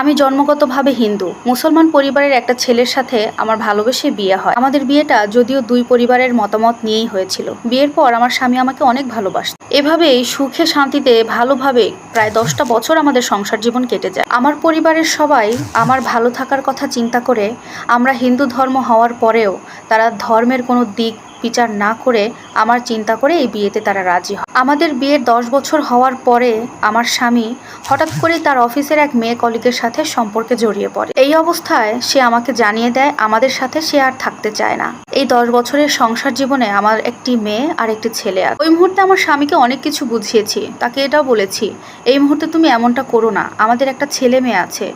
আমি জন্মগতভাবে হিন্দু। মুসলমান পরিবারের একটা ছেলের সাথে আমার ভালোবেসে বিয়ে হয়। আমাদের বিয়েটা যদিও দুই পরিবারের মতামত নিয়েই হয়েছিল। বিয়ের পর আমার স্বামী আমাকে অনেক ভালোবাসত। এভাবেই সুখে শান্তিতে ভালোভাবে প্রায় দশটা বছর আমাদের সংসার জীবন কেটে যায়। আমার পরিবারের সবাই আমার ভালো থাকার কথা চিন্তা করে আমরা হিন্দু ধর্ম হওয়ার পরেও তারা ধর্মের কোনো দিক বিচার না করে আমার চিন্তা করে এই বিয়েতে তারা রাজি হয়। আমাদের বিয়ের দশ বছর হওয়ার পরে আমার স্বামী হঠাৎ করেই তার অফিসের এক মেয়ে কলিগের সাথে সম্পর্কে জড়িয়ে পড়ে। এই অবস্থায় সে আমাকে জানিয়ে দেয়, আমাদের সাথে সে আর থাকতে চায় না। এই দশ বছরের সংসার জীবনে আমার একটি মেয়ে আর একটি ছেলে আছে। ওই মুহূর্তে আমার স্বামীকে অনেক কিছু বুঝিয়েছি, তাকে এটাও বলেছি, এই মুহূর্তে তুমি এমনটা করো না। আমাদের একটা ছেলে মেয়ে আছে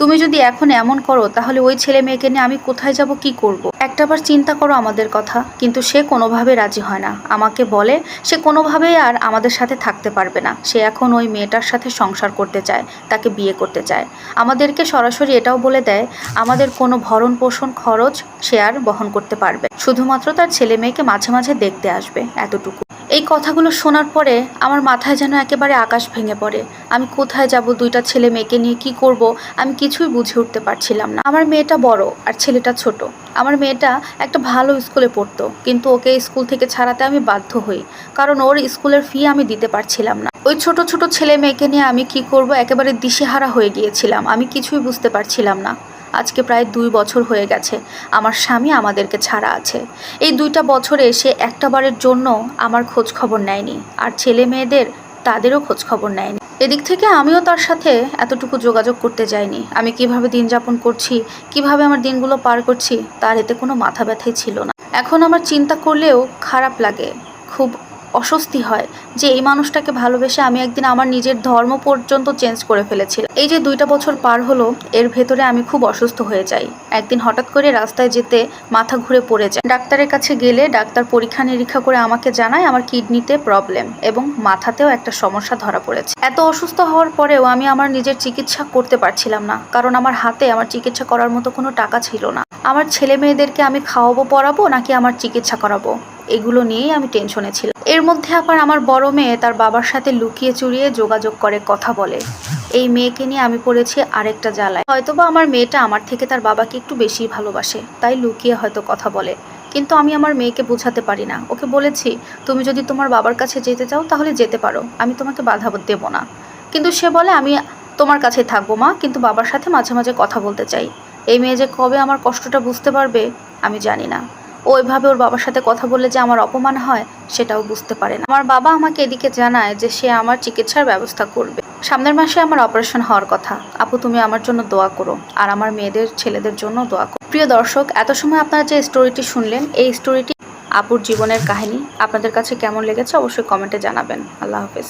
তুমি যদি এখন এমন করো, তাহলে ওই ছেলে মেয়েকে নিয়ে আমি কোথায় যাব, কি করব। একটাবার চিন্তা করো আমাদের কথা, কিন্তু সে কোনোভাবে রাজি হয় না। আমাকে বলে, সে কোনোভাবেই আর আমাদের সাথে থাকতে পারবে না। সে এখন ওই মেয়েটার সাথে সংসার করতে চায়, তাকে বিয়ে করতে চায়। আমাদেরকে সরাসরি এটাও বলে দেয়, আমাদের কোনো ভরণ পোষণ খরচ সে আর বহন করতে পারবে শুধুমাত্র তার ছেলে মেয়েকে মাঝে মাঝে দেখতে আসবে, এতটুকু। এই কথাগুলো শোনার পরে আমার মাথায় যেন একেবারে আকাশ ভেঙে পড়ে। আমি কোথায় যাব, দুইটা ছেলে মেয়েকে নিয়ে কি করব, আমি কিছুই বুঝে উঠতে পারছিলাম না। আমার মেয়েটা বড় আর ছেলেটা ছোট। আমার মেয়েটা একটা ভালো স্কুলে পড়তো, কিন্তু ওকে স্কুল থেকে ছাড়াতে আমি বাধ্য হই, কারণ ওর স্কুলের ফি আমি দিতে পারছিলাম না। ওই ছোট ছোট ছেলে মেয়েকে নিয়ে আমি কি করব, একেবারে দিশেহারা হয়ে গিয়েছিলাম। আমি কিছুই বুঝতে পারছিলাম না। আজকে প্রায় দুই বছর হয়ে গেছে। আমার স্বামী আমাদেরকে ছাড়া আছে। এই দুইটা বছরে সে একটাবারের জন্য আমার খোঁজ খবর নেয়নি আর ছেলে মেয়েদের তাদেরও খোঁজ খবর নেয়নি। এদিক থেকে আমিও তার সাথে এতটুকু যোগাযোগ করতে যাইনি। আমি কীভাবে দিন যাপন করছি, কীভাবে আমার দিনগুলো পার করছি, তার এতে কোনো মাথা ব্যথাই ছিল না। এখন আমার চিন্তা করলেও খারাপ লাগে। খুব অস্বস্তি হয় যে এই মানুষটাকে ভালোবেসে আমি একদিন আমার নিজের ধর্ম পর্যন্ত চেঞ্জ করে ফেলেছিলাম এই যে দুইটা বছর পার হলো, এর ভেতরে আমি খুব অসুস্থ হয়ে যাই। একদিন হঠাৎ করে রাস্তায় যেতে মাথা ঘুরে পড়ে যায়। ডাক্তারের কাছে গেলে ডাক্তার পরীক্ষা নিরীক্ষা করে আমাকে জানায় আমার কিডনিতে প্রবলেম এবং মাথাতেও একটা সমস্যা ধরা পড়েছে। এত অসুস্থ হওয়ার পরেও আমি আমার নিজের চিকিৎসা করতে পারছিলাম না, কারণ আমার হাতে আমার চিকিৎসা করার মতো কোনো টাকা ছিল না। আমার ছেলে মেয়েদেরকে আমি খাওয়াবো, পড়াবো, নাকি আমার চিকিৎসা করাবো? এগুলো নিয়েই আমি টেনশনে ছিলাম। এর মধ্যে আবার আমার বড় মেয়ে তার বাবার সাথে লুকিয়ে চুরিয়ে যোগাযোগ করে, কথা বলে। এই মেয়েকে নিয়ে আমি পড়েছি আরেকটা জ্বালায়। হয়তোবা আমার মেয়েটা আমার থেকে তার বাবাকে একটু বেশি ভালোবাসে, তাই লুকিয়ে হয়তো কথা বলে। কিন্তু আমি আমার মেয়েকে বোঝাতে পারি না। ওকে বলেছি, তুমি যদি তোমার বাবার কাছে যেতে চাও তাহলে যেতে পারো। আমি তোমাকে বাধা দেব না। কিন্তু সে বলে, আমি তোমার কাছে থাকব মা, কিন্তু বাবার সাথে মাঝে মাঝে কথা বলতে চাই। এই মেয়ে যে কবে আমার কষ্টটা বুঝতে পারবে, আমি জানি না। ওইভাবে ওর বাবার সাথে কথা বললে যে আমার অপমান হয়, সেটাও বুঝতে পারে না। আমার বাবা আমাকে এদিকে জানায় যে সে আমার চিকিৎসার ব্যবস্থা করবে। সামনের মাসে আমার অপারেশন হওয়ার কথা। আপু, তুমি আমার জন্য দোয়া করো আর আমার মেয়েদের, ছেলেদের জন্য দোয়া করো। প্রিয় দর্শক, এত সময় আপনারা যে স্টোরিটি শুনলেন, এই স্টোরিটি আপুর জীবনের কাহিনী। আপনাদের কাছে কেমন লেগেছে অবশ্যই কমেন্টে জানাবেন। আল্লাহ হাফেজ।